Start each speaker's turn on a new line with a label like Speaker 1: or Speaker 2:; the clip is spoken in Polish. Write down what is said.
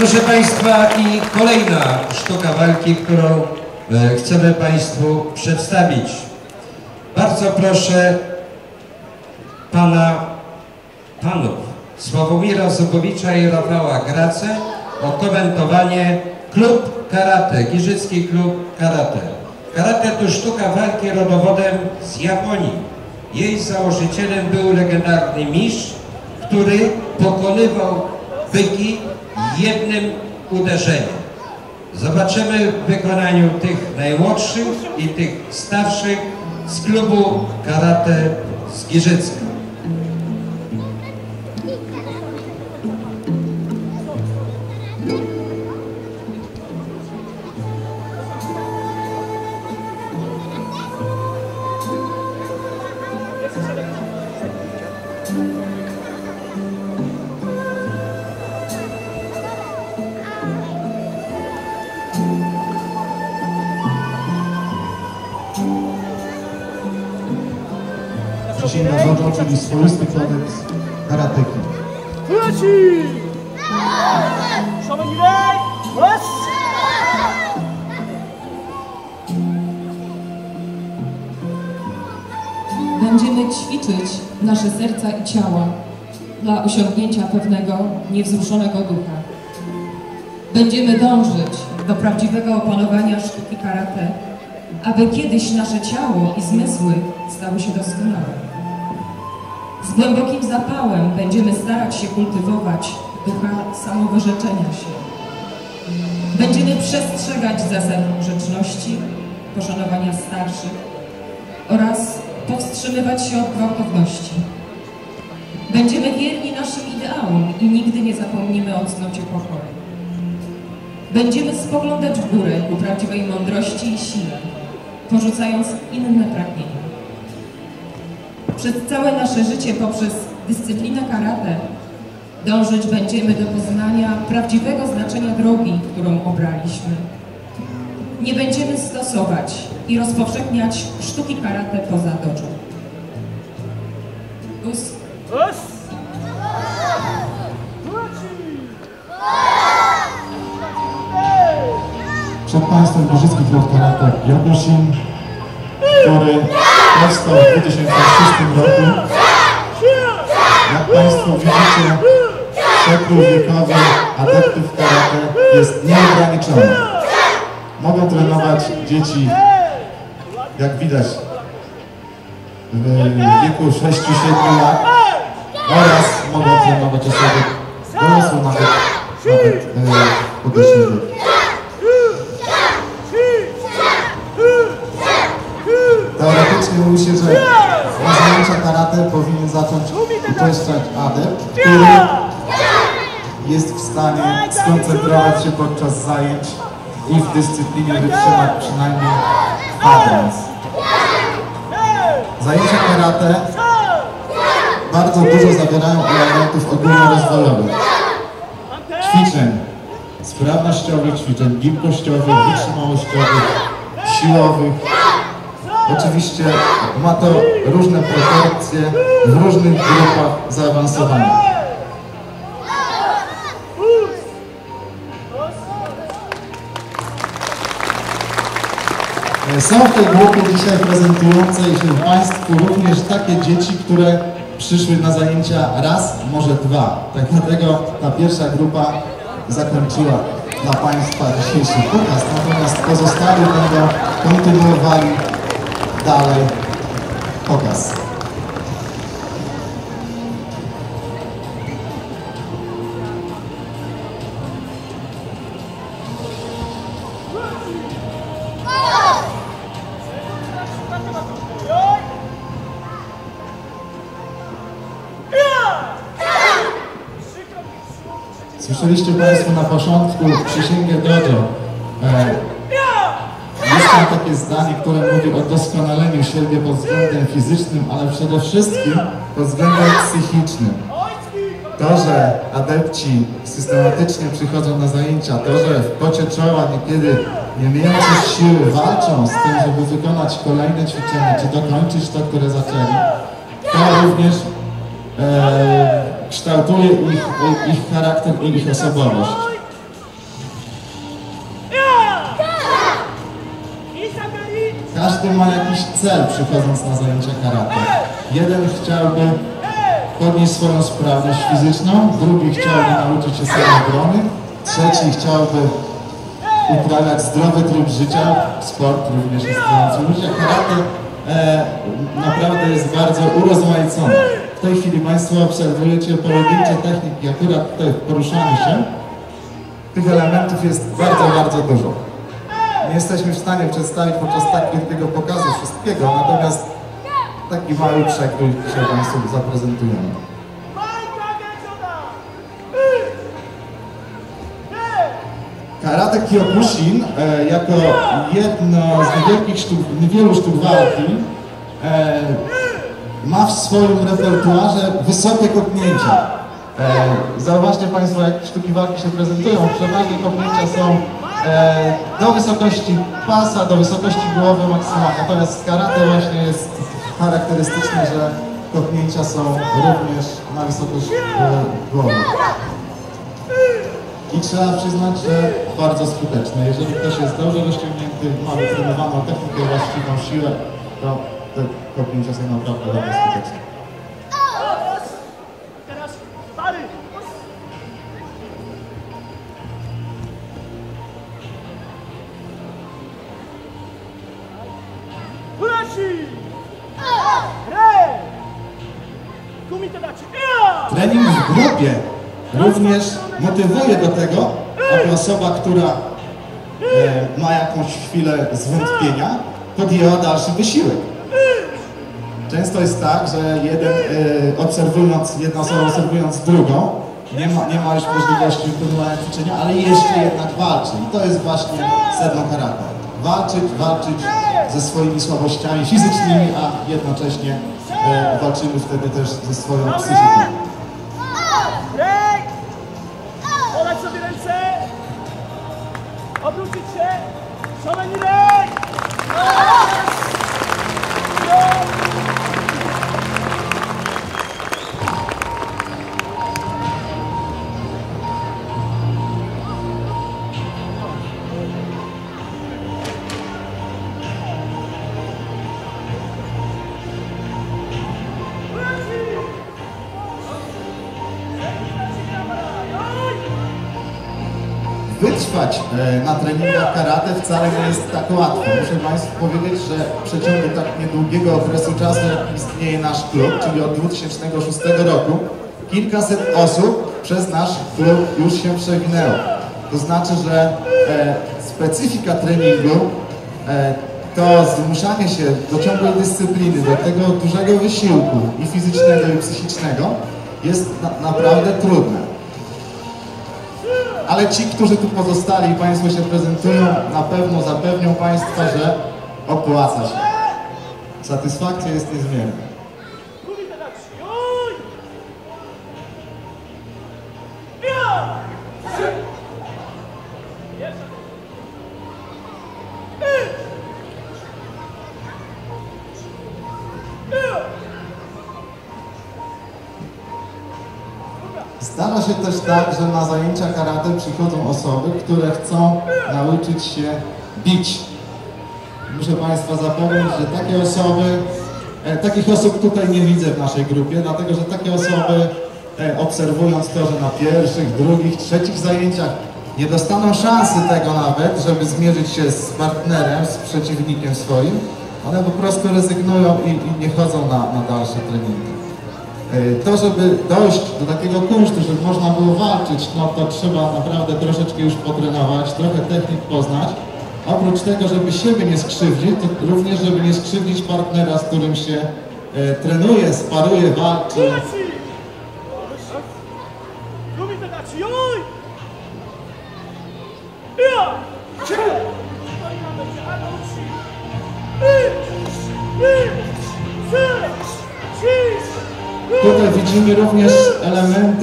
Speaker 1: Proszę Państwa i kolejna sztuka walki, którą e, chcemy Państwu przedstawić. Bardzo proszę Pana, Panów Sławomira Zubowicza i Rafała Grace o komentowanie klub karate, Giżycki klub karate. Karate to sztuka walki rodowodem z Japonii. Jej założycielem był legendarny mistrz, który pokonywał byki jednym uderzeniem. Zobaczymy w wykonaniu tych najmłodszych i tych starszych z klubu karate z Giżycka.
Speaker 2: Przysięga Kendo, czyli swoisty kodeks karateki.
Speaker 3: Leci! Szanowni
Speaker 4: Będziemy ćwiczyć nasze serca i ciała dla osiągnięcia pewnego niewzruszonego ducha. Będziemy dążyć do prawdziwego opanowania sztuki karate, aby kiedyś nasze ciało i zmysły stały się doskonałe. Z głębokim zapałem będziemy starać się kultywować ducha samowyrzeczenia się. Będziemy przestrzegać zasad grzeczności, poszanowania starszych, oraz powstrzymywać się od gwałtowności. Będziemy wierni naszym ideałom i nigdy nie zapomnimy o cnocie pokory. Będziemy spoglądać w górę ku prawdziwej mądrości i sile, porzucając inne pragnienia. Przez całe nasze życie poprzez dyscyplinę karate dążyć będziemy do poznania prawdziwego znaczenia drogi, którą obraliśmy. Nie będziemy stosować i rozpowszechniać sztuki karate poza dojo. Us.
Speaker 3: Us.
Speaker 2: Przed Państwem Bożyski Flot Karate Jadnosin, który powstał w 2006 roku. Jak Państwo widzicie, przekrój wiekowy adeptów karate jest nieograniczony. Mogą trenować dzieci, jak widać, w wieku 6-7 lat oraz mogą trenować osoby dorosłe, nawet, nawet e, wieku. Uczęszczać adept, który jest w stanie skoncentrować się podczas zajęć i w dyscyplinie wytrzymać przynajmniej kwadrans. Zajęcia karate bardzo dużo zawierają elementów ogólnorozwojowych. Ćwiczeń sprawnościowych, ćwiczeń gibkościowych, wytrzymałościowych, siłowych, Oczywiście ma to różne proporcje w różnych grupach zaawansowania. Są w tej grupie dzisiaj prezentującej się Państwu również takie dzieci, które przyszły na zajęcia raz, może dwa. Tak dlatego ta pierwsza grupa zakończyła dla Państwa dzisiejszy pokaz, natomiast pozostali będą kontynuowali dalej pokaz. Słyszeliście Państwo na początku przysięgę Dojo. Tam takie zdanie, które mówi o doskonaleniu siebie pod względem fizycznym, ale przede wszystkim pod względem psychicznym. To, że adepci systematycznie przychodzą na zajęcia, to, że w pocie czoła niekiedy nie mające siły walczą z tym, żeby wykonać kolejne ćwiczenie, czy dokończyć to, które zaczęli, to również e, kształtuje ich, ich charakter i ich osobowość. Każdy ma jakiś cel przychodząc na zajęcia karate. Jeden chciałby podnieść swoją sprawność fizyczną, drugi chciałby nauczyć się samoobrony, trzeci chciałby uprawiać zdrowy tryb życia, sport również jest trybem życia. Karate e, naprawdę jest bardzo urozmaicone. W tej chwili Państwo obserwujecie pojedyncze techniki, akurat tutaj w się. Tych elementów jest bardzo, bardzo dużo. Nie jesteśmy w stanie przedstawić podczas tak wielkiego pokazu wszystkiego, natomiast taki mały przekrój dzisiaj Państwu zaprezentujemy. Karate Kyokushin e, jako jedno z niewielkich sztuk, niewielu sztuk walki e, ma w swoim repertuarze wysokie kopnięcia. E, zauważcie Państwo, jak sztuki walki się prezentują. Przeważnie kopnięcia są do wysokości pasa, do wysokości głowy maksymalnie. Natomiast karate właśnie jest charakterystyczne, że kopnięcia są również na wysokość e, głowy. I trzeba przyznać, że bardzo skuteczne. Jeżeli ktoś jest dobrze rozciągnięty, ma wytrenowaną technikę, właściwą siłę, to te kopnięcia są naprawdę bardzo skuteczne. Trening w grupie również motywuje do tego, aby osoba, która e, ma jakąś chwilę zwątpienia, podjęła dalszy wysiłek. Często jest tak, że jeden e, obserwując, jedna osoba obserwując drugą, nie ma, nie ma już możliwości wykonywania ćwiczenia, ale jeszcze jednak walczy. I to jest właśnie sedno karate. Walczyć, walczyć ze swoimi słabościami fizycznymi, a jednocześnie e, walczymy wtedy też ze swoją psychiką.
Speaker 3: Podać sobie ręce! Obrócić się! Szaleni rej!
Speaker 2: Wytrwać e, na treningach karate wcale nie jest tak łatwo. Muszę Państwu powiedzieć, że w przeciągu tak niedługiego okresu czasu, jak istnieje nasz klub, czyli od 2006 roku, kilkaset osób przez nasz klub już się przewinęło. To znaczy, że e, specyfika treningu e, to zmuszanie się do ciągłej dyscypliny, do tego dużego wysiłku i fizycznego, i psychicznego jest na, naprawdę trudne. Ale ci, którzy tu pozostali Państwo się prezentują, na pewno zapewnią Państwa, że opłaca się. Satysfakcja jest niezmierna. Zdarza się też tak, że na zajęcia karate przychodzą osoby, które chcą nauczyć się bić. Muszę Państwa zapewnić, że takie osoby, e, takich osób tutaj nie widzę w naszej grupie, dlatego że takie osoby e, obserwując to, że na pierwszych, drugich, trzecich zajęciach nie dostaną szansy tego nawet, żeby zmierzyć się z partnerem, z przeciwnikiem swoim, one po prostu rezygnują i, i nie chodzą na, na dalsze treningi. E, To, żeby dojść do takiego kunsztu, żeby można było walczyć, no to trzeba naprawdę troszeczkę już potrenować, trochę technik poznać. Oprócz tego, żeby siebie nie skrzywdzić, to również, żeby nie skrzywdzić partnera, z którym się e, trenuje, sparuje, walczy.
Speaker 3: Leci!
Speaker 2: Tutaj widzimy również elementy